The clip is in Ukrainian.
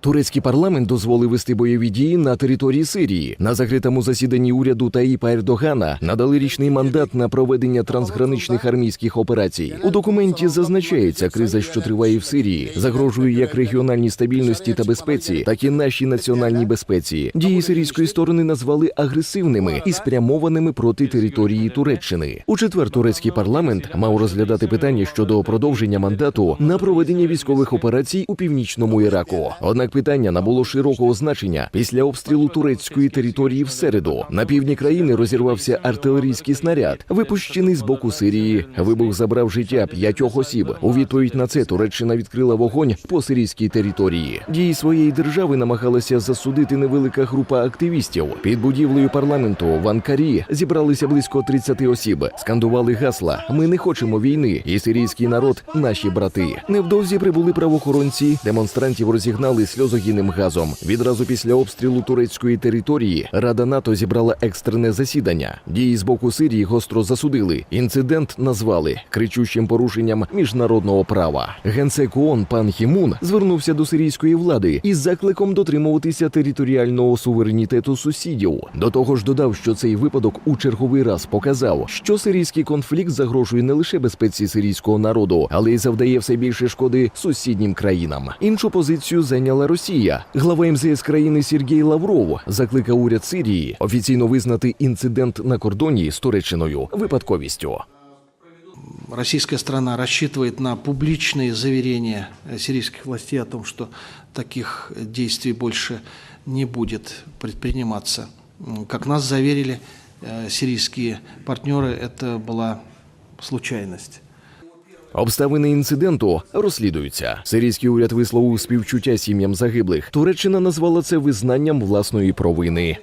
Турецький парламент дозволив вести бойові дії на території Сирії. На закритому засіданні уряду Таїпа Ердогана надали річний мандат на проведення трансграничних армійських операцій. У документі зазначається, криза, що триває в Сирії, загрожує як регіональній стабільності та безпеці, так і нашій національній безпеці. Дії сирійської сторони назвали агресивними і спрямованими проти території Туреччини. У четвер турецький парламент мав розглядати питання щодо продовження мандату на проведення військових операцій у північному Іраку. Однак питання набуло широкого значення після обстрілу турецької території в середу. На півдні країни розірвався артилерійський снаряд, випущений з боку Сирії. Вибух забрав життя п'ятьох осіб. У відповідь на це Туреччина відкрила вогонь по сирійській території. Дії своєї держави намагалася засудити невелика група активістів. Під будівлею парламенту в Анкарі зібралися близько 30 осіб. Скандували гасла: Ми не хочемо війни, і сирійський народ наші брати. Невдовзі прибули правоохоронці. Демонстрантів розігнали сльозогінним газом. Відразу після обстрілу турецької території Рада НАТО зібрала екстрене засідання. Дії з боку Сирії гостро засудили. Інцидент назвали кричущим порушенням міжнародного права. Генсек ООН пан Хімун звернувся до сирійської влади із закликом дотримуватися територіального суверенітету сусідів. До того ж, додав, що цей випадок у черговий раз показав, що сирійський конфлікт загрожує не лише безпеці сирійського народу, але й завдає все більше шкоди сусіднім країнам. Іншу позицію зайняла Росія. Глава МЗС країни Сергій Лавров закликав уряд Сирії офіційно визнати інцидент на кордоні з Туреччиною випадковістю. Российская страна рассчитывает на публичные заверения э, сирийских властей о том, что таких действий больше не будет предприниматься. М, Как нас заверили э, сирийские партнеры, это была случайность. Обставини інциденту розслідуються. Сирійський уряд висловив співчуття сім'ям загиблих. Туреччина назвала це визнанням власної провини.